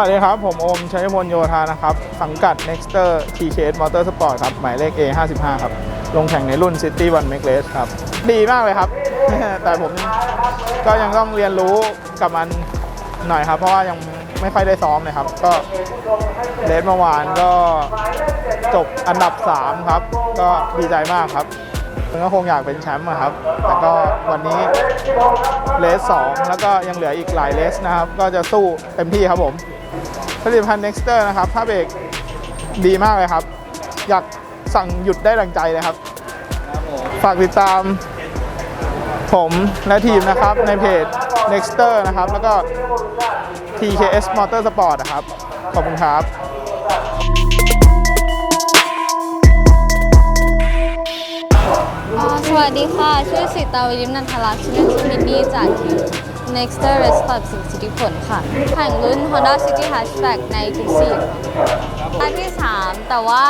วัสดีครับ ผมโอมชัยพลโยธานะครับ สังกัด Nexter TKS Motorsport ครับ หมายเลข A55 ครับ ลงแข่งในรุ่น City One Make Race ครับ ดีมากเลยครับ แต่ผมก็ยังต้องเรียนรู้กับมันหน่อยครับ เพราะว่ายังไม่ค่อยได้ซ้อมเลยครับ ก็เลสเมื่อวานก็จบอันดับ 3 ครับ ก็ดีใจมากครับมันก็คงอยากเป็นแชมป์ครับ แต่ก็วันนี้เลส2แล้วก็ยังเหลืออีกหลายเลสนะครับ ก็จะสู้เต็มที่ครับผม ผลิตภัณฑ์ Nexter นะครับผ้าเบรกดีมากเลยครับ อยากสั่งหยุดได้ดังใจเลยครับ ฝากติดตามผมและทีมนะครับในเพจ Nexter นะครับ แล้วก็ TKS Motorsport นะครับ ขอบคุณครับอ่าสวัสดีค่ะ ชื่อสิตาวยิ้มนันทลักษณ์ชื่อเล่นชื่อมินนี่จากทีม Nexter Race Club สิงห์สิทธิผลค่ะ แข่งรุ่น Honda City Hatchback ในทุกสี่ค่ะอันที่ 3 แต่ว่า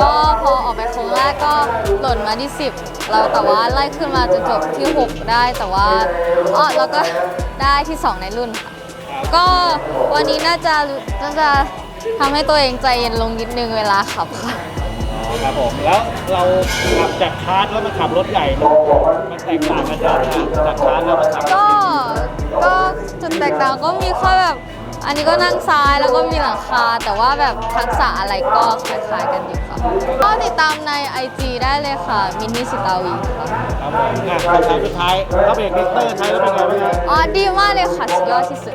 ก็พอออกไปโค้งแรกก็หล่นมาที่ 10แล้วแต่ว่าไล่ขึ้นมาจนจบที่ 6 ได้แต่ว่าอ๋อแล้วก็ได้ที่ 2 ในรุ่นค่ะ ก็วันนี้น่าจะน่าจะทำให้ตัวเองใจเย็นลงนิดนึงเวลาขับค่ะอ๋อครับผมแล้วเราขับจากคาร์ทแล้วมาขับรถใหญ่ มันแตกต่างกันยอะนะจากคาร์ทแล้วมาขับ จุดแตกต่างก็มีแค่แบบ อันนี้ก็นั่งซ้ายแล้วก็มีหลังคา แต่ว่าแบบทักษะอะไรก็คล้ายๆกันอยู่ค่ะ ก็ติดตามใน IG ได้เลยค่ะ มินนี่สิตาวีค่ะครับผมอะคำถามสุดท้ายถ้าเบรกเนกเตอร์ใช้แล้วเป็นไงบ้างครับ อ๋อดีมากเลยค่ะ สุดยอดที่สุด